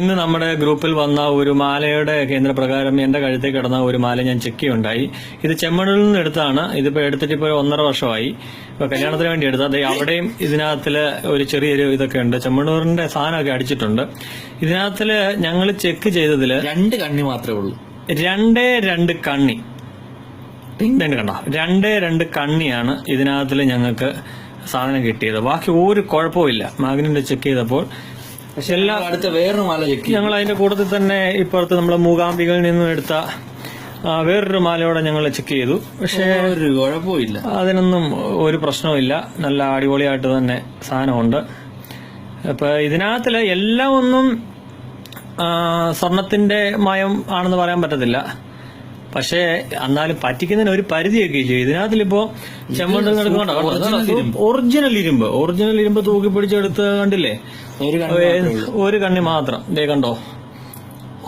ഇന്ന് നമ്മുടെ ഗ്രൂപ്പിൽ വന്ന ഒരു മാലയുടെ കേന്ദ്രപ്രകാരം എന്റെ കഴുത്തിൽ കിടന്ന ഒരു മാല ഞാൻ ചെക്ക് ചെയ്യുണ്ടായി ഇത് ചെമ്മണിൽ നിന്ന് എടുത്താണ്. ഇതിപ്പോ എടുത്തിട്ട് ഇപ്പോൾ ഒന്നര വർഷമായി. ഇപ്പൊ കല്യാണത്തിന് വേണ്ടി എടുത്ത അതെ അവിടെയും ഇതിനകത്തിൽ ഒരു ചെറിയൊരു ഇതൊക്കെ ഉണ്ട്. ചെമ്മണൂറിന്റെ സാധനമൊക്കെ അടിച്ചിട്ടുണ്ട്. ഇതിനകത്തിൽ ഞങ്ങൾ ചെക്ക് ചെയ്തതിൽ രണ്ട് കണ്ണി മാത്രമേ ഉള്ളൂ. രണ്ടേ രണ്ട് കണ്ണി. രണ്ട് കണ്ടോ രണ്ടേ രണ്ട് കണ്ണിയാണ് ഇതിനകത്തിൽ ഞങ്ങൾക്ക് സാധനം കിട്ടിയത്. ബാക്കി ഒരു കുഴപ്പമില്ല മാഗ്നറ്റ് ചെക്ക് ചെയ്തപ്പോൾ പക്ഷെ എല്ലാ അടുത്ത വേറൊരു മാല ഞങ്ങൾ അതിന്റെ കൂട്ടത്തിൽ തന്നെ ഇപ്പുറത്ത് നമ്മളെ മൂകാംബികളിൽ നിന്നും എടുത്ത വേറൊരു മാലയോടെ ഞങ്ങൾ ചെക്ക് ചെയ്തു. പക്ഷെ ഒരു കുഴപ്പമില്ല അതിനൊന്നും ഒരു പ്രശ്നവുമില്ല. നല്ല അടിപൊളിയായിട്ട് തന്നെ സാധനമുണ്ട്. അപ്പൊ ഇതിനകത്തിൽ എല്ലാം ഒന്നും സ്വർണത്തിന്റെ മയം ആണെന്ന് പറയാൻ പറ്റത്തില്ല. പക്ഷേ എന്നാലും പറ്റിക്കുന്നതിന് ഒരു പരിധിയൊക്കെ ചെയ്യും ഇതിനകത്തിലിപ്പോ ചെമ്മണ്ട് ഒറിജിനൽ ഇരുമ്പ്. ഒറിജിനൽ ഇരുമ്പ് തൂക്കി പിടിച്ചെടുത്ത് കണ്ടില്ലേ? ഒരു കണ്ണി മാത്രം. ദേ കണ്ടോ?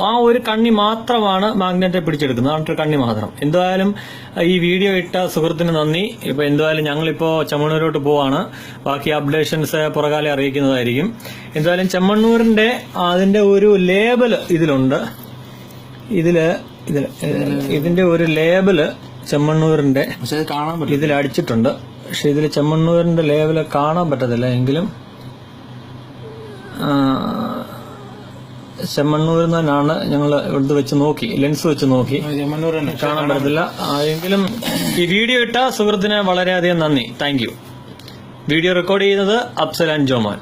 ആ ഒരു കണ്ണി മാത്രമാണ് മാഗ്നറ്റെ പിടിച്ചെടുക്കുന്നത്. ആ ഒരു കണ്ണി മാത്രം. എന്തായാലും ഈ വീഡിയോ ഇട്ട സുഹൃത്തിന് നന്ദി. ഇപ്പൊ എന്തായാലും ഞങ്ങളിപ്പോ ചെമ്മണ്ണൂരോട്ട് പോവാണ്. ബാക്കി അപ്ഡേഷൻസ് പുറകാലെ അറിയിക്കുന്നതായിരിക്കും. എന്തായാലും ചെമ്മണ്ണൂരിന്റെ അതിന്റെ ഒരു ലേബൽ ഇതിലുണ്ട്. ഇതിൽ ഇതിന്റെ ഒരു ലേബൽ ചെമ്മണ്ണൂരിന്റെ പക്ഷെ കാണാൻ ഇതിൽ അടിച്ചിട്ടുണ്ട് പക്ഷെ ഇതിൽ ചെമ്മണ്ണൂരിന്റെ ലേബൽ കാണാൻ പറ്റത്തില്ല. എങ്കിലും ചെമ്മണ്ണൂരിൽ നിന്നാണ് ഞങ്ങൾ ഇവിടുന്ന് വെച്ച് നോക്കി ലെൻസ് വെച്ച് നോക്കി. കാണാൻ പറ്റത്തില്ല. എങ്കിലും ഈ വീഡിയോ ഇട്ട സുഹൃത്തിന് വളരെയധികം നന്ദി. Thank you. വീഡിയോ റെക്കോർഡ് ചെയ്യുന്നത് അഫ്സൽ ആൻഡ് ജോമാൻ.